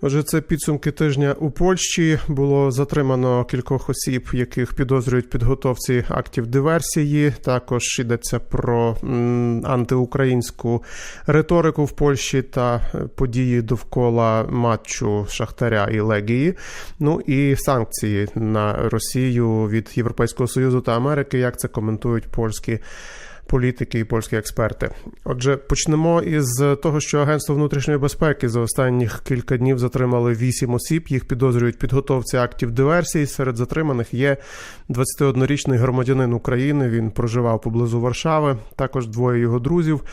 Отже, це підсумки тижня у Польщі. Було затримано кількох осіб, яких підозрюють підготовці актів диверсії. Також йдеться про антиукраїнську риторику в Польщі та е, події довкола матчу Шахтаря і Легії. Ну і санкції на Росію від Європейського союзу та Америки. Як це коментують польські? Політики і польські експерти. Отже, почнемо із того, що Агентство внутрішньої безпеки за останніх кілька днів затримали вісім осіб. Їх підозрюють підготовці актів диверсії. Серед затриманих є 21-річний громадянин України. Він проживав поблизу Варшави. Також двоє його друзів.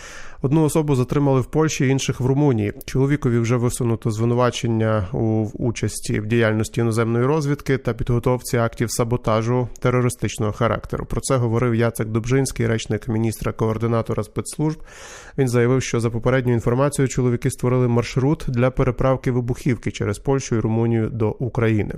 Одну особу затримали в Польщі, інших в Румунії. Чоловікові вже висунуто звинувачення у участі в діяльності іноземної розвідки та підготовці актів саботажу терористичного характеру. Про це говорив Яцек Добжинський, речник міністра координатора спецслужб. Він заявив, що за попередньою інформацією чоловіки створили маршрут для переправки вибухівки через Польщу і Румунію до України.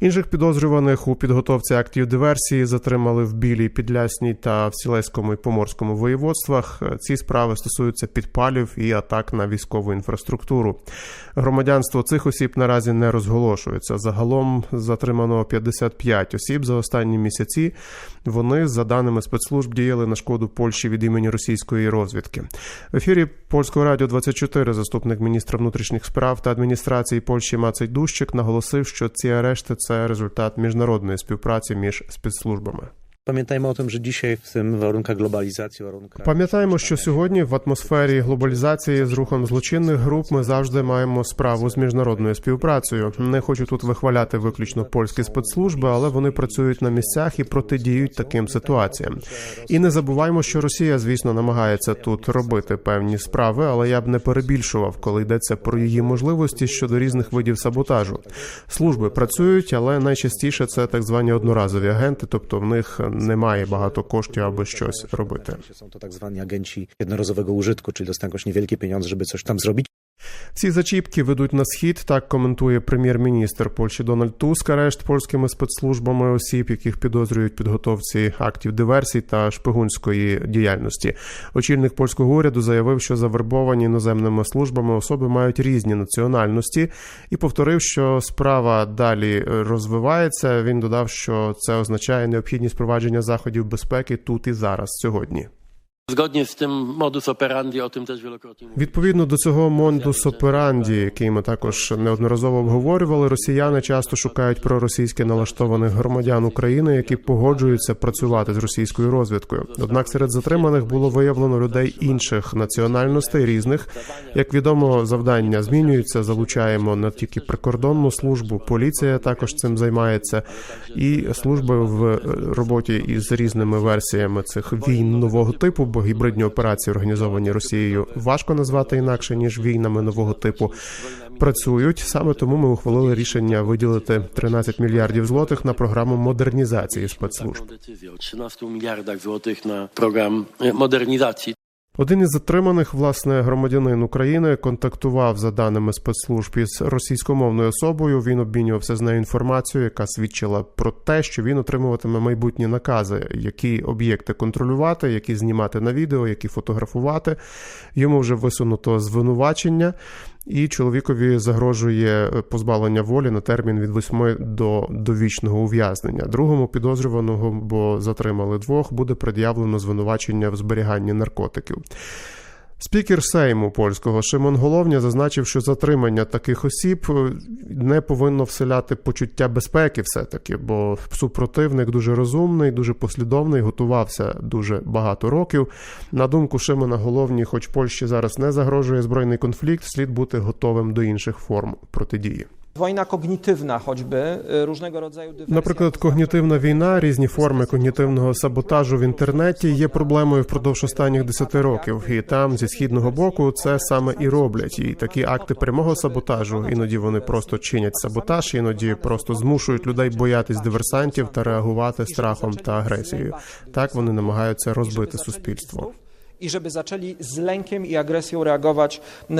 Інших підозрюваних у підготовці актів диверсії затримали в Білій, Підлясній та в Сілеському і Поморському воєводствах. Ці справи стосуються підпалів і атак на військову інфраструктуру. Громадянство цих осіб наразі не розголошується. Загалом затримано 55 осіб за останні місяці. Вони, за даними спецслужб, діяли на шкоду Польщі від імені російської розвідки. В ефірі Польського радіо 24 заступник міністра внутрішніх справ та адміністрації Польщі Мацей Дущик наголосив, що ці арешти це результат міжнародної співпраці між спецслужбами. Pamiętajmy o tym, że dzisiaj w tym warunkach globalizacji, warunkach... Пам'ятаємо, що сьогодні в атмосфері глобалізації з рухом злочинних груп ми завжди маємо справу з міжнародною співпрацею. Не хочу тут вихваляти виключно польські спецслужби, але вони працюють на місцях і протидіють таким ситуаціям. І не забуваємо, що Росія, звісно, намагається тут робити певні справи, але я б не перебільшував, коли йдеться про її можливості щодо різних видів саботажу. Служби працюють, але найчастіше це так звані одноразові агенти, тобто в них немає багато коштів, аби щось робити. Są to tak zwani agenci jednorazowego użytku, czyli dostają jakieś niewielkie pieniądze, żeby coś tam zrobić. Ці зачіпки ведуть на схід. Так коментує прем'єр-міністр Польщі Дональд Туск арешт польськими спецслужбами осіб, яких підозрюють підготовці актів диверсій та шпигунської діяльності. Очільник польського уряду заявив, що завербовані іноземними службами особи мають різні національності, і повторив, що справа далі розвивається. Він додав, що це означає необхідність провадження заходів безпеки тут і зараз сьогодні. Zgodnie z tym modus operandi, o tym też wielokrotnie. Відповідно до цього мондус операнді, який ми також неодноразово обговорювали, росіяни часто шукають проросійськи налаштованих громадян України, які погоджуються працювати з російською розвідкою. Однак серед затриманих було виявлено людей інших національностей різних. Як відомо, завдання змінюються. Залучаємо не тільки прикордонну службу, поліція також цим займається, і служби в роботі із різними версіями цих війн нового типу, бо гібридні операції, організовані Росією, важко назвати інакше ніж війнами нового типу. Працюють саме тому ми ухвалили рішення виділити 13 мільярдів злотих на програму модернізації спецслужб. Taką decyzję o 13 мільярдів злотих на програму e, modernizacji. Один із затриманих, власне, громадянин України, контактував за даними спецслужб із російськомовною особою. Він обмінювався з нею інформацією, яка свідчила про те, що він отримуватиме майбутні накази, які об'єкти контролювати, які знімати на відео, які фотографувати. Йому вже висунуто звинувачення. І чоловікові загрожує позбавлення волі на термін від 8 до довічного ув'язнення. Другому підозрюваного, бо затримали двох, буде пред'явлено звинувачення в зберіганні наркотиків. Спікер Сейму польського Шимон Головня зазначив, що затримання таких осіб е, не повинно вселяти почуття безпеки, все таки, бо супротивник дуже розумний, дуже послідовний, готувався дуже багато років. На думку Шимона Головні, хоч Польщі зараз не загрожує збройний конфлікт, слід бути готовим до інших форм протидії. Wojna kognitywna choćby, y, różnego rodzaju dywersja. Наприклад, когнітивна війна, різні форми когнітивного саботажу в інтернеті є проблемою впродовж останніх 10 років, і там зі східного боку це саме і роблять. І такі акти прямого саботажу іноді вони просто чинять саботаж, іноді просто змушують людей боятись диверсантів та реагувати страхом та агресією. Так вони намагаються розбити суспільство. Żeby zaczęli z lękiem i agresją reagować, y,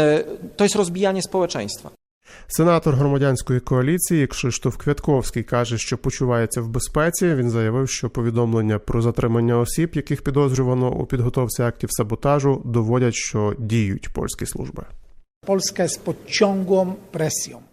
to jest rozbijanie społeczeństwa. Сенатор громадянської коаліції Кшиштоф Квятковський каже, що почувається в безпеці. Він заявив, що повідомлення про затримання осіб, яких підозрювано у підготовці актів саботажу, доводять, що діють польські служби. Польська з почонгом ciągłą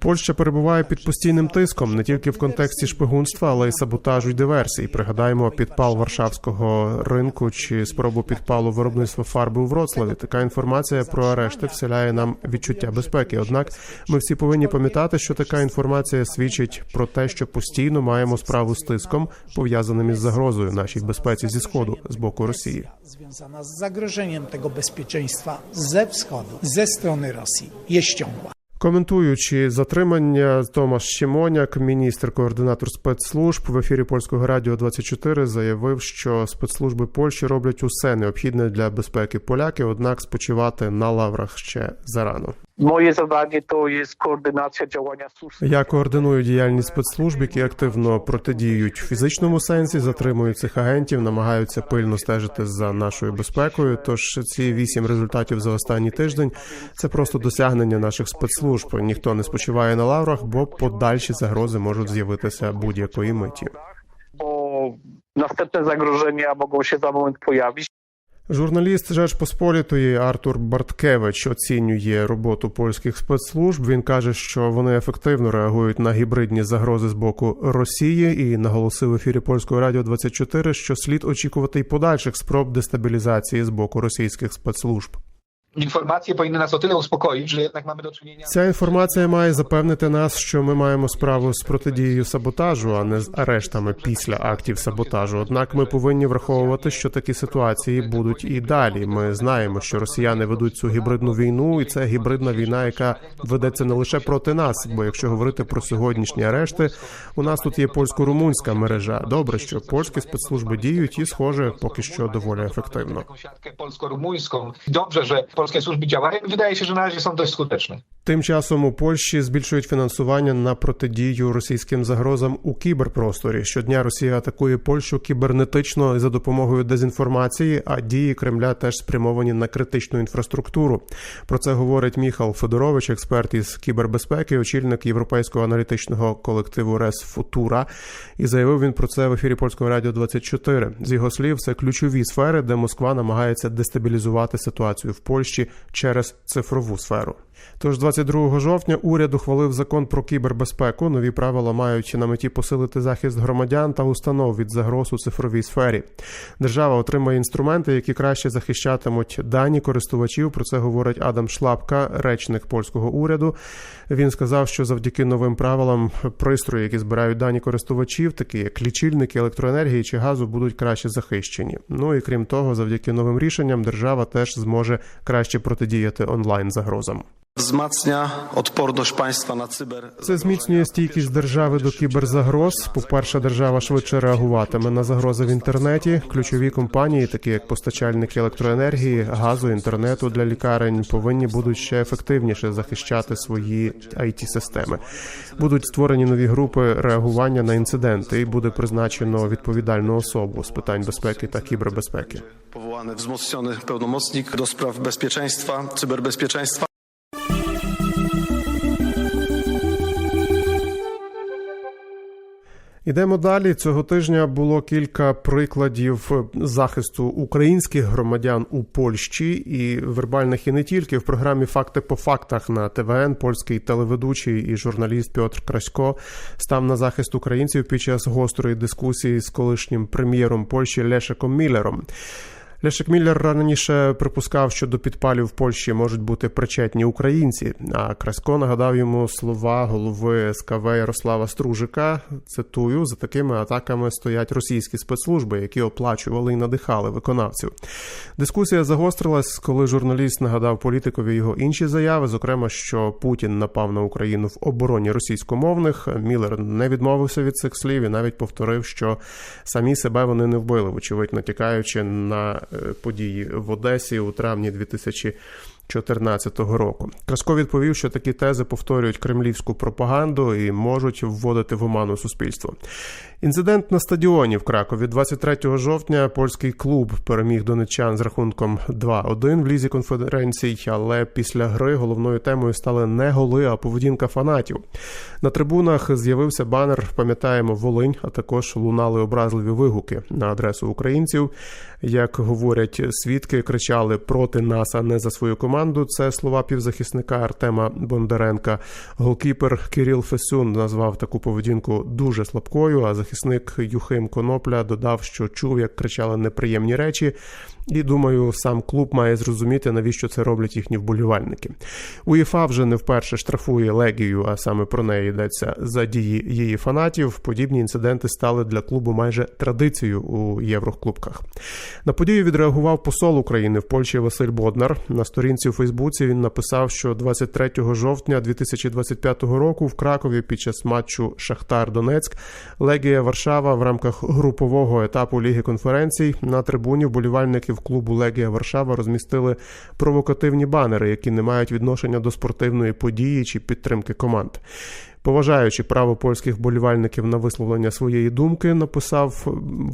Польща перебуває під постійним тиском не тільки в контексті шпигунства, але й саботажу й диверсій. Пригадаємо підпал варшавського ринку чи спробу підпалу виробництва фарби у Вроцлаві. Така інформація про арешти вселяє нам відчуття безпеки. Однак ми всі повинні пам'ятати, що така інформація свідчить про те, що постійно маємо справу з тиском, пов'язаним із загрозою нашій безпеці зі сходу з боку Росії. Związana z zagrożeniem tego bezpieczeństwa ze wschodu, ze strony Rosji, jest ciągła. Коментуючи затримання, Томаш Щемоняк, міністр координатор спецслужб в ефірі польського радіо 24 заявив, що спецслужби Польщі роблять усе необхідне для безпеки поляків, однак спочивати на лаврах ще зарано. Moje zadanie to jest koordynacja działania służb. Я координую діяльність спецслужб, які активно протидіють в фізичному сенсі, затримують цих агентів, намагаються пильно стежити за нашою безпекою. Тож ці вісім результатів за останній тиждень це просто досягнення наших спецслужб. Ніхто не спочиває на лаврах, бо подальші загрози можуть з'явитися будь-якої миті. bo następne zagrożenia mogą się za moment pojawić. Жеж Посполітої Артур Барткевич оцінює роботу польських спецслужб. Він каже, що вони ефективно реагують на гібридні загрози з боку Росії, і наголосив в ефірі польського радіо 24, що слід очікувати й подальших спроб дестабілізації з боку російських спецслужб. Powinny nas o tyle uspokoić, że jednak mamy do czynienia Ця інформація має запевнити нас, що ми маємо справу з протидією саботажу, а не з арештами після актів саботажу. Однак ми повинні враховувати, що такі ситуації будуть і далі. Ми знаємо, що росіяни ведуть цю гібридну війну, і це гібридна війна, яка ведеться не лише проти нас. Бо якщо говорити про сьогоднішні арешти, у нас тут є польсько-румунська мережа. Добре, що польські спецслужби діють і, схоже, поки що доволі ефективно. Dobrze, że polskie służby działają. Wydaje się, że na razie są dość skuteczne. Тим часом у Польщі збільшують фінансування на протидію російським загрозам у кіберпросторі. Щодня Росія атакує Польщу кібернетично за допомогою дезінформації, а дії Кремля теж спрямовані на критичну інфраструктуру. Про це говорить Міхал Федорович, експерт із кібербезпеки, очільник європейського аналітичного колективу Рес Футура. І заявив він про це в ефірі польського радіо 24. З його слів, це ключові сфери, де Москва намагається дестабілізувати ситуацію в Польщі через цифрову сферу. Тож 22 жовтня уряд ухвалив закон про кібербезпеку. Нові правила мають на меті посилити захист громадян та установ від загроз у цифровій сфері. Держава отримає інструменти, які краще захищатимуть дані користувачів. Про це говорить Адам Шлапка, речник польського уряду. Він сказав, що завдяки новим правилам пристрої, які збирають дані користувачів, такі як лічильники електроенергії чи газу, будуть краще захищені. Ну і крім того, завдяки новим рішенням держава теж зможе краще протидіяти онлайн загрозам. Це зміцнює стійкість держави до кіберзагроз. По-перше, держава швидше реагуватиме на загрози в інтернеті. Ключові компанії, такі як постачальники електроенергії, газу, інтернету для лікарень, повинні будуть ще ефективніше захищати свої it системи Будуть створені нові групи реагування на інциденти, і буде призначено відповідальну особу з питань безпеки та кібербезпеки. Powołany wzmocniony pełnomocnik do spraw bezpieczeństwa, cyberbezpieczeństwa. Ідемо далі. Цього тижня було кілька прикладів захисту українських громадян у Польщі і вербальних і не тільки в програмі Факти по фактах на ТВН. Польський телеведучий і журналіст Петр Красько став на захист українців під час гострої дискусії з колишнім прем'єром Польщі Лешеком Міллером. Лешек Міллер раніше припускав, що до підпалів в Польщі можуть бути причетні українці. А Красько нагадав йому слова голови СКВ Ярослава Стружика. Цитую: за такими атаками стоять російські спецслужби, які оплачували і надихали виконавців. Дискусія загострилась, коли журналіст нагадав політикові його інші заяви, зокрема, що Путін напав на Україну в обороні російськомовних. Міллер не відмовився від цих слів і навіть повторив, що самі себе вони не вбили, вочевидь, натякаючи на події в Одесі у травні 2014 року. Краско відповів, що такі тези повторюють кремлівську пропаганду і можуть вводити в оману суспільство. Інцидент на стадіоні в Кракові 23 жовтня. Польський клуб переміг донеччан з рахунком 2-1 в лізі конференцій. Але після гри головною темою стали не голи, а поведінка фанатів. На трибунах з'явився банер. Пам'ятаємо Волинь, а також лунали образливі вигуки на адресу українців. Як говорять свідки, кричали проти нас, а не за свою команду. Це слова півзахисника Артема Бондаренка. Голкіпер Кирил Фесюн назвав таку поведінку дуже слабкою. А захисник Юхим Конопля додав, що чув, як кричали неприємні речі. І думаю, сам клуб має зрозуміти, навіщо це роблять їхні вболівальники. УЄФА вже не вперше штрафує легію, а саме про неї йдеться за дії її фанатів. Подібні інциденти стали для клубу майже традицією у євроклубках. На подію відреагував посол України в Польщі Василь Боднар. На сторінці у Фейсбуці він написав, що 23 жовтня 2025 року в Кракові під час матчу Шахтар Донецьк Легія Варшава в рамках групового етапу Ліги конференцій на трибуні вболівальників клубу Легія Варшава розмістили провокативні банери, які не мають відношення до спортивної події чи підтримки команд. Поважаючи право польських вболівальників на висловлення своєї думки, написав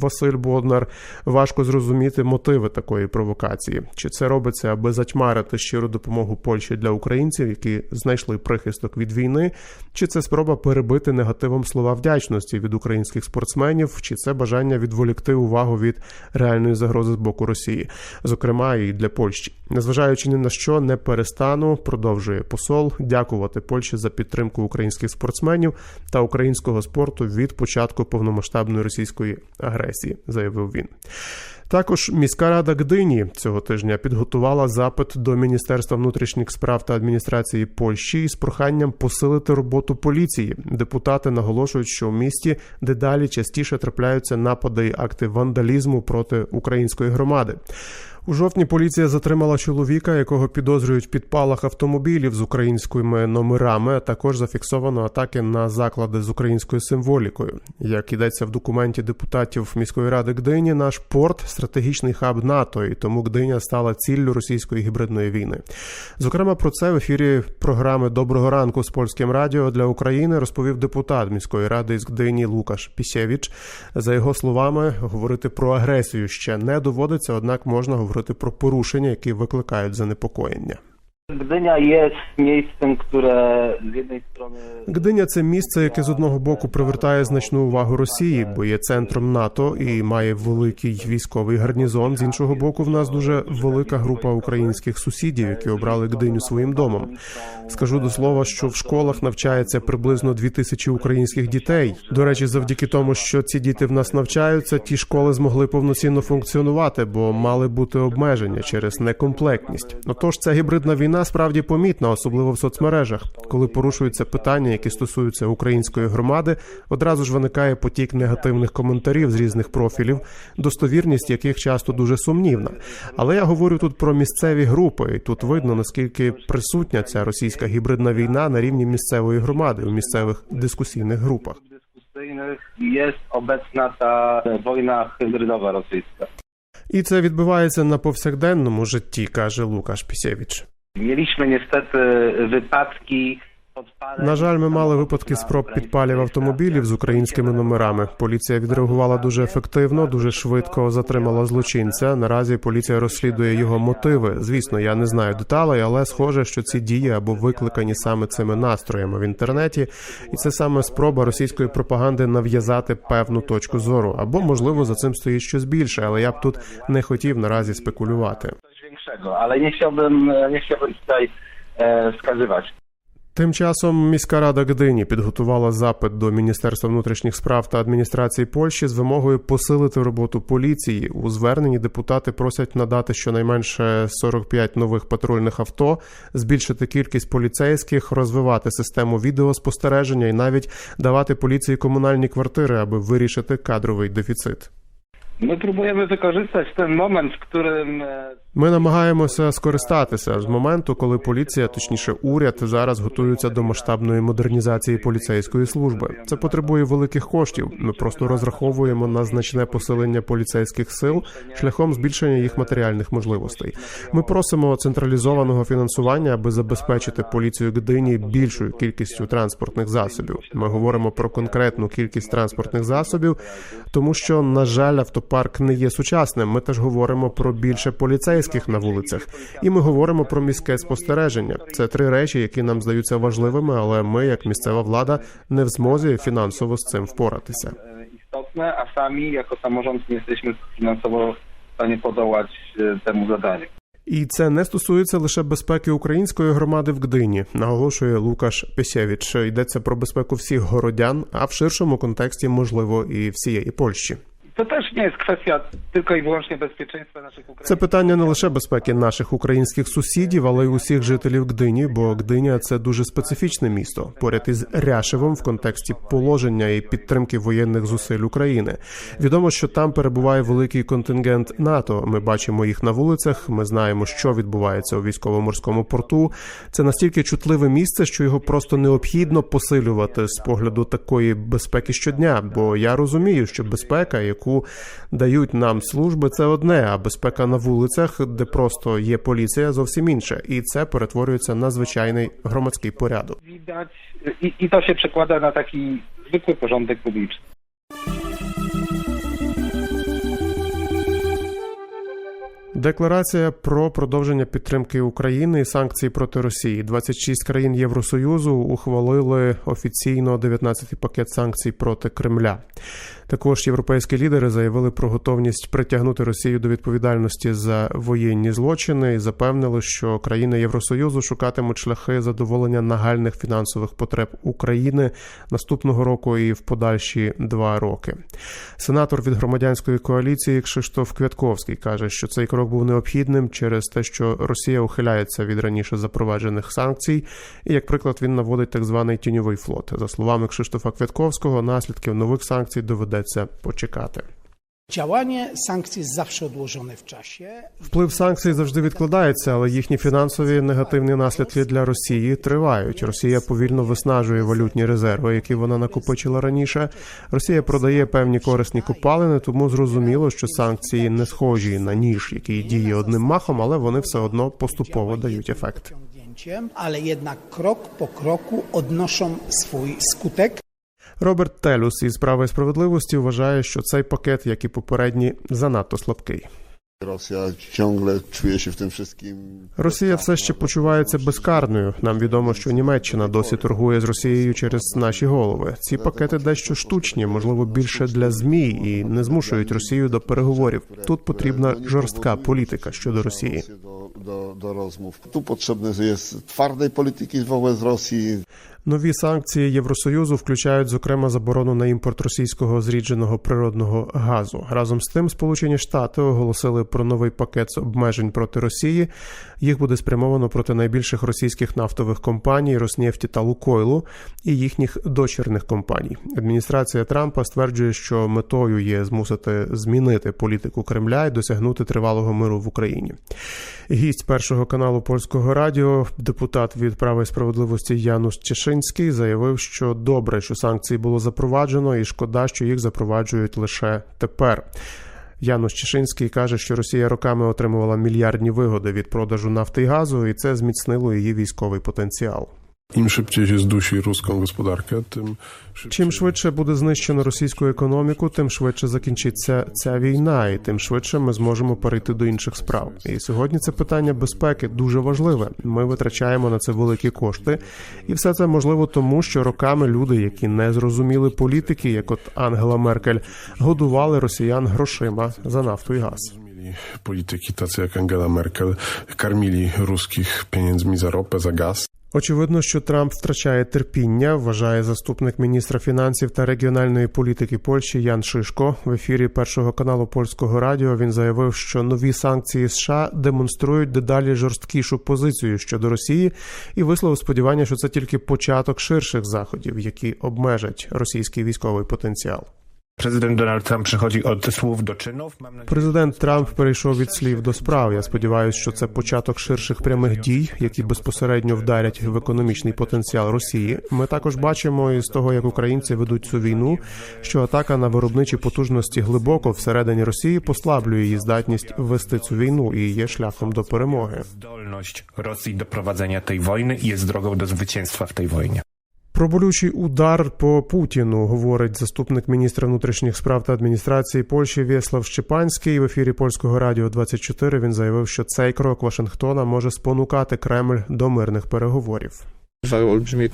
Василь Боднар, важко зрозуміти мотиви такої провокації. Чи це робиться, аби затьмарити щиру допомогу Польщі для українців, які знайшли прихисток від війни, чи це спроба перебити негативом слова вдячності від українських спортсменів, чи це бажання відволікти увагу від реальної загрози з боку Росії, зокрема і для Польщі, незважаючи ні на що, не перестану, продовжує посол. Дякувати Польщі за підтримку українських спортсменів та українського спорту від початку повномасштабної російської агресії, заявив він. Також міська рада Гдині цього тижня підготувала запит до Міністерства внутрішніх справ та адміністрації Польщі із проханням посилити роботу поліції. Депутати наголошують, що в місті дедалі частіше трапляються напади і акти вандалізму проти української громади. У жовтні поліція затримала чоловіка, якого підозрюють в підпалах автомобілів з українськими номерами. а Також зафіксовано атаки на заклади з українською символікою. Як йдеться в документі депутатів міської ради Гдині, наш порт стратегічний хаб НАТО, і тому Гдиня стала ціллю російської гібридної війни. Зокрема, про це в ефірі програми Доброго ранку з польським радіо для України розповів депутат міської ради з Гдині Лукаш Пісєвіч. За його словами, говорити про агресію ще не доводиться, однак можна говорити про порушення, які викликають занепокоєння. Gdynia jest miejscem, które z jednej strony Гдиня це місце, яке з одного боку привертає значну увагу Росії, бо є центром НАТО і має великий військовий гарнізон. З іншого боку, в нас дуже велика група українських сусідів, які обрали Гдиню своїм домом. Скажу до слова, що в школах навчається приблизно дві тисячі українських дітей. До речі, завдяки тому, що ці діти в нас навчаються, ті школи змогли повноцінно функціонувати, бо мали бути обмеження через некомплектність. Отож, ця гібридна війна справді помітна, особливо в соцмережах, коли порушуються питання, які стосуються української громади, одразу ж виникає потік негативних коментарів з різних профілів, достовірність яких часто дуже сумнівна. Але я говорю тут про місцеві групи, і тут видно наскільки присутня ця російська гібридна війна на рівні місцевої громади у місцевих дискусійних групах. jest obecna ta wojna hybrydowa rosyjska. І це відбувається на повсякденному житті, каже Лукаш Пісєвіч. Mieliśmy niestety wypadki podpaleń. На жаль, ми мали випадки спроб підпалів автомобілів з українськими номерами. Поліція відреагувала дуже ефективно, дуже швидко затримала злочинця. Наразі поліція розслідує його мотиви. Звісно, я не знаю деталей, але схоже, що ці дії або викликані саме цими настроями в інтернеті, і це саме спроба російської пропаганди нав'язати певну точку зору, або можливо за цим стоїть щось більше, але я б тут не хотів наразі спекулювати. Większego, ale nie chciałbym, nie chciałbym tutaj e, wskazywać. Тим часом міська рада Гдині підготувала запит до Міністерства внутрішніх справ та адміністрації Польщі з вимогою посилити роботу поліції. У зверненні депутати просять надати щонайменше 45 нових патрульних авто, збільшити кількість поліцейських, розвивати систему відеоспостереження і навіть давати поліції комунальні квартири, аби вирішити кадровий дефіцит. My próbujemy wykorzystać ten moment, w którym Ми намагаємося скористатися з моменту, коли поліція, точніше, уряд зараз готуються до масштабної модернізації поліцейської служби. Це потребує великих коштів. Ми просто розраховуємо на значне посилення поліцейських сил шляхом збільшення їх матеріальних можливостей. Ми просимо централізованого фінансування, аби забезпечити поліцію Гдині більшою кількістю транспортних засобів. Ми говоримо про конкретну кількість транспортних засобів, тому що, на жаль, автопарк не є сучасним. Ми теж говоримо про більше поліцейських на вулицях, і ми говоримо про міське спостереження. Це три речі, які нам здаються важливими, але ми, як місцева влада, не в змозі фінансово з цим впоратися. a sami jako samorząd nie jesteśmy finansowo w stanie podołać e, temu zadaniu. І це не стосується лише безпеки української громади в Гдині, наголошує Лукаш Песєвіч. Йдеться про безпеку всіх городян, а в ширшому контексті, можливо, і всієї Польщі. To też nie jest kwestia tylko i wyłącznie bezpieczeństwa naszych Ukraińców. Це питання не лише безпеки наших українських сусідів, але й усіх жителів Гдині, бо Гдиня це дуже специфічне місто, поряд із Ряшевом в контексті положення і підтримки воєнних зусиль України. Відомо, що там перебуває великий контингент НАТО. Ми бачимо їх на вулицях. Ми знаємо, що відбувається у військово-морському порту. Це настільки чутливе місце, що його просто необхідно посилювати з погляду такої безпеки щодня. Бо я розумію, що безпека, яку дають нам служби, це одне, а безпека на вулицях, де просто є поліція, зовсім інше, і це перетворюється на звичайний громадський порядок. I, i to się przekłada na taki zwykły porządek publiczny. Декларація про продовження підтримки України і санкцій проти Росії. 26 країн Євросоюзу ухвалили офіційно 19-й пакет санкцій проти Кремля. Також європейські лідери заявили про готовність притягнути Росію до відповідальності за воєнні злочини і запевнили, що країни Євросоюзу шукатимуть шляхи задоволення нагальних фінансових потреб України наступного року і в подальші два роки. Сенатор від громадянської коаліції Кшиштоф Квятковський каже, що цей крок був необхідним через те, що Росія ухиляється від раніше запроваджених санкцій. І як приклад він наводить так званий тіньовий флот. За словами Кшиштофа Квятковського, наслідків нових санкцій доведеться почекати. Działanie sankcji jest zawsze odłożone w czasie. Вплив санкцій завжди відкладається, але їхні фінансові негативні наслідки для Росії тривають. Росія повільно виснажує валютні резерви, які вона накопичила раніше. Росія продає певні корисні копалини, тому зрозуміло, що санкції не схожі на ніж, який діє одним махом, але вони все одно поступово дають ефект. Ale jednak krok po kroku odnoszą swój skutek. Роберт Телюс із права і справедливості вважає, що цей пакет, як і попередні, занадто слабкий. Czuje się w tym. Росія все ще почувається безкарною. Нам відомо, що Німеччина досі торгує з Росією через наші голови. Ці пакети дещо штучні, можливо, більше для змі і не змушують Росію до переговорів. Тут потрібна жорстка політика щодо Росії. Do rozmów. Tu potrzebne jest twardej polityki wobec Rosji, Нові санкції Євросоюзу включають зокрема заборону на імпорт російського зрідженого природного газу. Разом з тим, Сполучені Штати оголосили про новий пакет обмежень проти Росії. Їх буде спрямовано проти найбільших російських нафтових компаній Роснефті та Лукойлу і їхніх дочірних компаній. Адміністрація Трампа стверджує, що метою є змусити змінити політику Кремля і досягнути тривалого миру в Україні. Гість першого каналу польського радіо, депутат від права і справедливості Януш Чешинський, заявив, що добре, що санкції було запроваджено, і шкода, що їх запроваджують лише тепер. Януш Чешинський каже, що Росія роками отримувала мільярдні вигоди від продажу нафти і газу, і це зміцнило її військовий потенціал. Szybciej się zdusi ruską gospodarkę, tym Чим швидше буде знищено російську економіку, тим швидше закінчиться ця війна, і тим швидше ми зможемо перейти до інших справ. І сьогодні це питання безпеки дуже важливе. Ми витрачаємо на це великі кошти, і все це можливо тому, що роками люди, які не зрозуміли політики, як от Ангела Меркель, годували росіян грошима за нафту і газ. mieli polityki tacy jak Angela Merkel, karmili ruskich pieniędzmi za ropę, za gaz. Очевидно, що Трамп втрачає терпіння, вважає заступник міністра фінансів та регіональної політики Польщі Ян Шишко. В ефірі першого каналу польського радіо він заявив, що нові санкції США демонструють дедалі жорсткішу позицію щодо Росії, і висловив сподівання, що це тільки початок ширших заходів, які обмежать російський військовий потенціал. Trump przechodzi od słów do czynów. Mam nadzieję, Президент Трамп перейшов від слів до справ. Я сподіваюся, що це початок ширших прямих дій, які безпосередньо вдарять в економічний потенціал Росії. Ми також бачимо із того, як українці ведуть цю війну, що атака на виробничі потужності глибоко всередині Росії послаблює її здатність вести цю війну і є шляхом до перемоги. Rosji do prowadzenia tej wojny i jest drogą do zwycięstwa w tej wojnie. Про болючий удар по Путіну говорить заступник міністра внутрішніх справ та адміністрації Польщі Вєслав Щепанський. В ефірі польського радіо 24 він заявив, що цей крок Вашингтона може спонукати Кремль до мирних переговорів. Dwa olbrzymie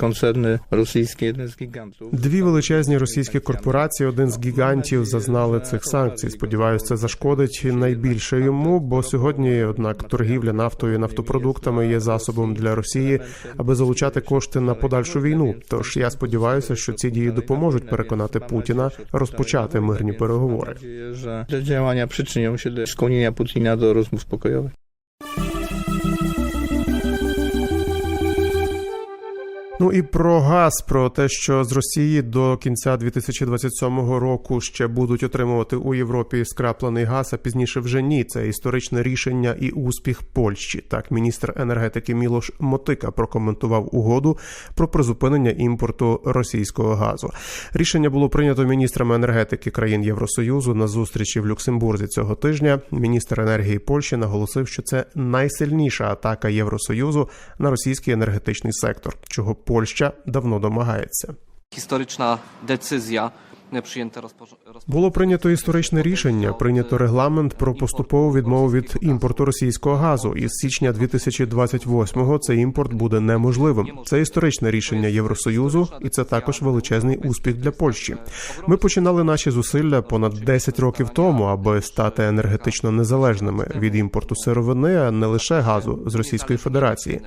jeden z gigantów. Дві величезні російські корпорації, один з гігантів, зазнали цих санкцій. Сподіваюся, це зашкодить найбільше йому, бо сьогодні, однак, торгівля нафтою і нафтопродуктами є засобом для Росії, аби залучати кошти на подальшу війну. Тож я сподіваюся, що ці дії допоможуть переконати Путіна розпочати мирні переговори. Mam nadzieję, że te działania przyczynią się Ну і про газ, про те, що з Росії до кінця 2027 року ще будуть отримувати у Європі скраплений газ, а пізніше вже ні. Це історичне рішення і успіх Польщі. Так, міністр енергетики Мілош Мотика прокоментував угоду про призупинення імпорту російського газу. Рішення було прийнято міністрами енергетики країн Євросоюзу на зустрічі в Люксембурзі цього тижня. Міністр енергії Польщі наголосив, що це найсильніша атака Євросоюзу на російський енергетичний сектор, чого Польща давно домагається. E, przyjęta rozporządzenie. Було прийнято історичне рішення. Прийнято регламент про поступову відмову від імпорту російського газу. І з січня 2028-го цей імпорт буде неможливим. Це історичне рішення Євросоюзу, і це також величезний успіх для Польщі. Ми починали наші зусилля понад 10 років тому, аби стати енергетично незалежними від імпорту сировини, а не лише газу з Російської Федерації.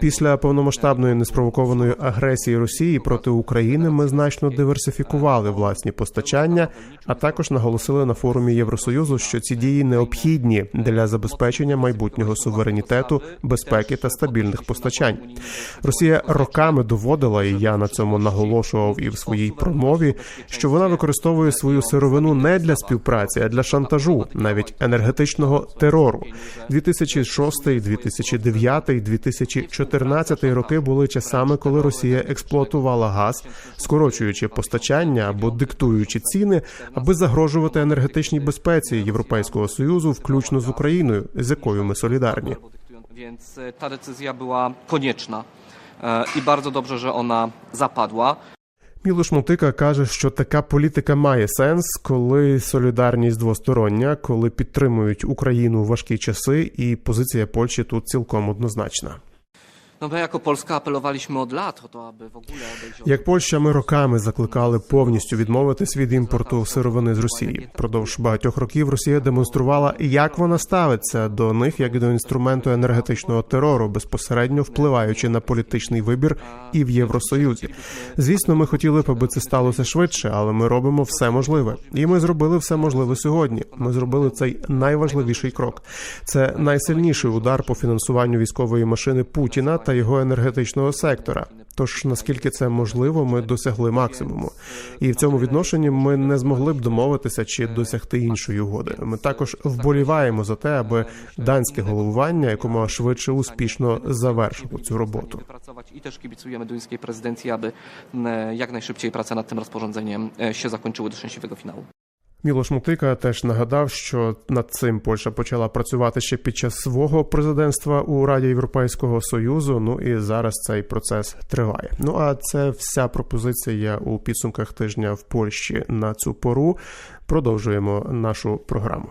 Після повномасштабної неспровокованої агресії Росії проти України ми значно диверсифікували власні постачання, а також наголосили на форумі Євросоюзу, що ці дії необхідні для забезпечення майбутнього суверенітету, безпеки та стабільних постачань. Росія роками доводила, і я на цьому наголошував і в своїй промові, що вона використовує свою сировину не для співпраці, а для шантажу, навіть енергетичного терору. 2006, 2009, 2014 роки були часами, коли Росія експлуатувала газ, скорочуючи постачання або диктуючи ціни, аби загрожувати енергетичній безпеці Європейського союзу, включно з Україною, з якою ми солідарні. Więc e, ta decyzja była konieczna e, i bardzo dobrze, że ona zapadła. Мілош Мотика каже, що така політика має сенс, коли солідарність двостороння, коли підтримують Україну в важкі часи, і позиція Польщі тут цілком однозначна. No my jako Polska apelowaliśmy od lat o to, aby ogóle odejść Як Польща, ми роками закликали повністю відмовитись від імпорту сировини з Росії. Продовж багатьох років Росія демонструвала, як вона ставиться до них як до інструменту енергетичного терору, безпосередньо впливаючи на політичний вибір і в Євросоюзі. Звісно, ми хотіли б, аби це сталося швидше, але ми робимо все можливе, і ми зробили все можливе сьогодні. Ми зробили цей найважливіший крок. Це найсильніший удар по фінансуванню військової машини Путіна та його енергетичного сектора. Тож наскільки це можливо, ми досягли максимуму, і в цьому відношенні ми не змогли б домовитися чи досягти іншої угоди. Ми також вболіваємо за те, аби данське головування якомога швидше успішно завершило цю роботу. pracować i też kibicujemy duńskiej prezydencji, aby m, jak najszybciej prace nad tym rozporządzeniem e, Мілош Мутика теж нагадав, що над цим Польща почала працювати ще під час свого президентства у Раді Європейського Союзу. Ну і зараз цей процес триває. Ну а це вся пропозиція у підсумках тижня в Польщі на цю пору. Продовжуємо нашу програму.